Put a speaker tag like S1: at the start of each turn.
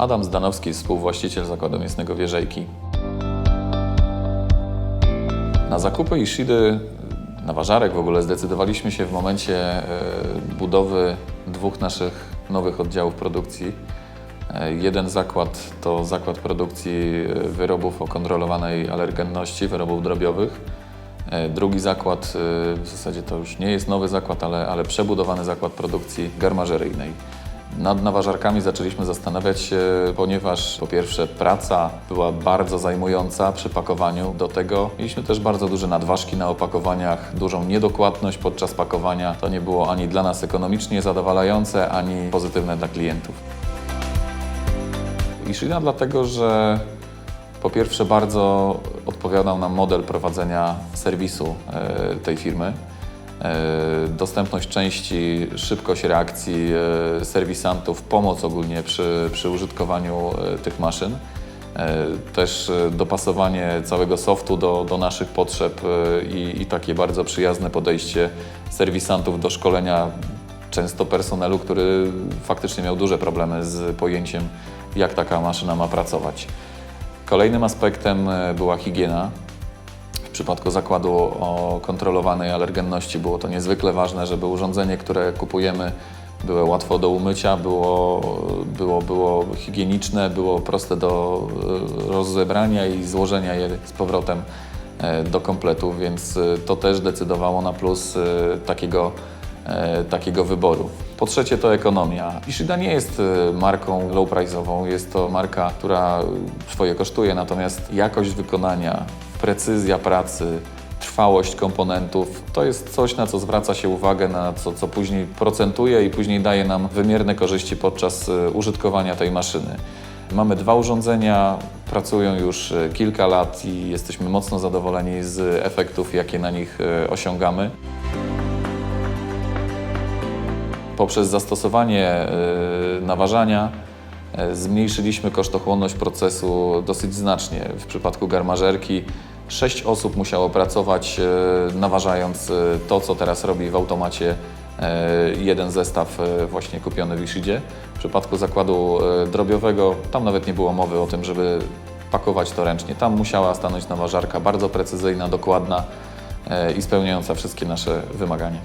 S1: Adam Zdanowski, współwłaściciel zakładu mięsnego Wierzejki. Na zakupy Ishidy, na ważarek w ogóle zdecydowaliśmy się w momencie e, budowy dwóch naszych nowych oddziałów produkcji. E, Jeden zakład to zakład produkcji e, wyrobów o kontrolowanej alergenności, wyrobów drobiowych. Drugi zakład, w zasadzie to już nie jest nowy zakład, ale, ale przebudowany zakład produkcji garmażeryjnej. Nad naważarkami zaczęliśmy zastanawiać się, ponieważ po pierwsze praca była bardzo zajmująca przy pakowaniu. Do tego mieliśmy też bardzo duże nadważki na opakowaniach, dużą niedokładność podczas pakowania. To nie było ani dla nas ekonomicznie zadowalające, ani pozytywne dla klientów. Ishida dlatego, że po pierwsze bardzo odpowiadał nam model prowadzenia serwisu e, tej firmy. E, Dostępność części, szybkość reakcji e, serwisantów, pomoc ogólnie przy, przy użytkowaniu e, tych maszyn. Też dopasowanie całego softu do, do naszych potrzeb i, i takie bardzo przyjazne podejście serwisantów do szkolenia często personelu, który faktycznie miał duże problemy z pojęciem, jak taka maszyna ma pracować. Kolejnym aspektem była higiena. Przypadku zakładu o kontrolowanej alergenności było to niezwykle ważne, żeby urządzenie, które kupujemy, było łatwo do umycia, było, było, było higieniczne, było proste do e, rozebrania i złożenia je z powrotem e, do kompletu, więc e, to też decydowało na plus takiego, takiego wyboru. Po trzecie to ekonomia. Ishida nie jest marką low-price'ową, jest to marka, która swoje kosztuje, natomiast jakość wykonania, precyzja pracy, trwałość komponentów to jest coś, na co zwraca się uwagę, na co, co później procentuje i później daje nam wymierne korzyści podczas e, użytkowania tej maszyny. Mamy dwa urządzenia, pracują już e, kilka lat i jesteśmy mocno zadowoleni z efektów, jakie na nich e, osiągamy. Poprzez zastosowanie y, naważania y, zmniejszyliśmy kosztochłonność procesu dosyć znacznie. W przypadku garmażerki sześć osób musiało pracować y, naważając y, to, co teraz robi w automacie jeden zestaw właśnie kupiony w Ishidzie. W przypadku zakładu drobiowego tam nawet nie było mowy o tym, żeby pakować to ręcznie. Tam musiała stanąć naważarka bardzo precyzyjna, dokładna i spełniająca wszystkie nasze wymagania.